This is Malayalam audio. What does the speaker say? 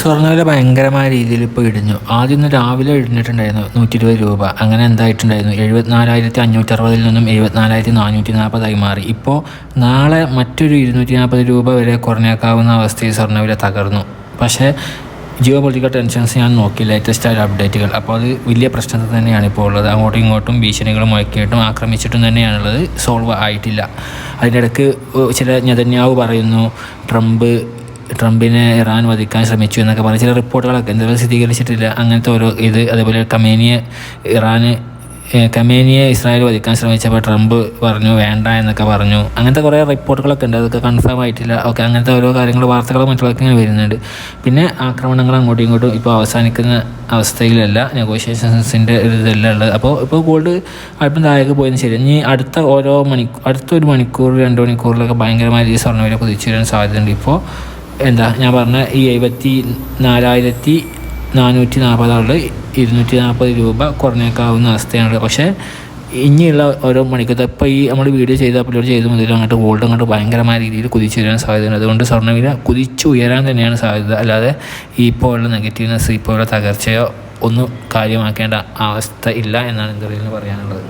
സ്വർണവില ഭയങ്കരമായ രീതിയിൽ ഇപ്പോൾ ഇടിഞ്ഞു. ആദ്യം രാവിലെ ഇടിഞ്ഞിട്ടുണ്ടായിരുന്നു നൂറ്റി ഇരുപത് രൂപ. അങ്ങനെ എന്തായിട്ടുണ്ടായിരുന്നു? എഴുപത്തിനാലായിരത്തി അഞ്ഞൂറ്റി അറുപതിൽ നിന്നും എഴുപത്തിനാലായിരത്തി നാനൂറ്റി നാൽപ്പതായി മാറി. ഇപ്പോൾ നാളെ മറ്റൊരു ഇരുന്നൂറ്റി നാൽപ്പത് രൂപ വരെ കുറഞ്ഞേക്കാവുന്ന അവസ്ഥയിൽ സ്വർണവില തകർന്നു. പക്ഷേ ജിയോ പൊളിറ്റിക്കൽ ടെൻഷൻസ് ഞാൻ നോക്കി. ലേറ്റസ്റ്റ് ആയ അപ്ഡേറ്റുകൾ അപ്പോൾ അത് വലിയ പ്രശ്നത്തിൽ തന്നെയാണ് ഇപ്പോൾ ഉള്ളത്. അങ്ങോട്ടും ഇങ്ങോട്ടും ഭീഷണികളും മുഴക്കിയിട്ടും ആക്രമിച്ചിട്ടും തന്നെയാണുള്ളത് സോൾവ് ആയിട്ടില്ല. അതിന്റെ ഇടയ്ക്ക് ചില ഞതന്യാവ് പറയുന്നു ട്രംപ് ട്രംപിനെ ഇറാൻ വധിക്കാൻ ശ്രമിച്ചു എന്നൊക്കെ പറഞ്ഞ ചില റിപ്പോർട്ടുകളൊക്കെ എന്തായാലും സ്ഥിരീകരിച്ചിട്ടില്ല. അങ്ങനത്തെ ഓരോ ഇത് അതേപോലെ കമേനിയെ ഇറാന് കമേനിയെ ഇസ്രായേൽ വധിക്കാൻ ശ്രമിച്ചപ്പോൾ ട്രംപ് പറഞ്ഞു വേണ്ട എന്നൊക്കെ പറഞ്ഞു. അങ്ങനത്തെ കുറേ റിപ്പോർട്ടുകളൊക്കെ ഉണ്ട്. അതൊക്കെ കൺഫേം ആയിട്ടില്ല. ഓക്കെ അങ്ങനത്തെ ഓരോ കാര്യങ്ങൾ വാർത്തകളും മറ്റുള്ളതൊക്കെ ഇങ്ങനെ വരുന്നുണ്ട്. പിന്നെ ആക്രമണങ്ങൾ അങ്ങോട്ടും ഇങ്ങോട്ടും ഇപ്പോൾ അവസാനിക്കുന്ന അവസ്ഥയിലല്ല. നെഗോഷിയേഷൻസിന്റെ ഒരു ഇതല്ല ഉള്ളത്. അപ്പോൾ ഇപ്പോൾ ഗോൾഡ് അല്പം താഴേക്ക് പോയതിന് ശരി. ഇനി അടുത്ത ഓരോ മണിക്കൂർ അടുത്തൊരു മണിക്കൂർ രണ്ട് മണിക്കൂറിലൊക്കെ ഭയങ്കരമായ രീതിയിൽ സ്വർണവില കുതിച്ചു വരാൻ സാധ്യതയുണ്ട് ഇപ്പോൾ. എന്താ ഞാൻ പറഞ്ഞ ഈ എഴുപത്തി നാലായിരത്തി നാനൂറ്റി നാൽപ്പതാളുടെ ഇരുന്നൂറ്റി നാൽപ്പത് രൂപ കുറഞ്ഞേക്കാവുന്ന അവസ്ഥയാണ്. പക്ഷേ ഇനിയുള്ള ഓരോ മണിക്കൂർ ഇപ്പോൾ ഈ നമ്മൾ വീഡിയോ ചെയ്ത് അപ്ലോഡ് ചെയ്ത് മുതൽ അങ്ങോട്ട് ഗോൾഡ് അങ്ങോട്ട് ഭയങ്കരമായ രീതിയിൽ കുതിച്ചു വരാൻ സാധ്യതയുണ്ട്. അതുകൊണ്ട് സ്വർണവില കുതിച്ചു ഉയരാൻ തന്നെയാണ് സാധ്യത. അല്ലാതെ ഈ ഉള്ള നെഗറ്റീവ്നെസ് ഇപ്പോൾ ഉള്ള തകർച്ചയോ ഒന്നും കാര്യമാക്കേണ്ട അവസ്ഥ ഇല്ല എന്നാണ് എന്റെ പറയാനുള്ളത്.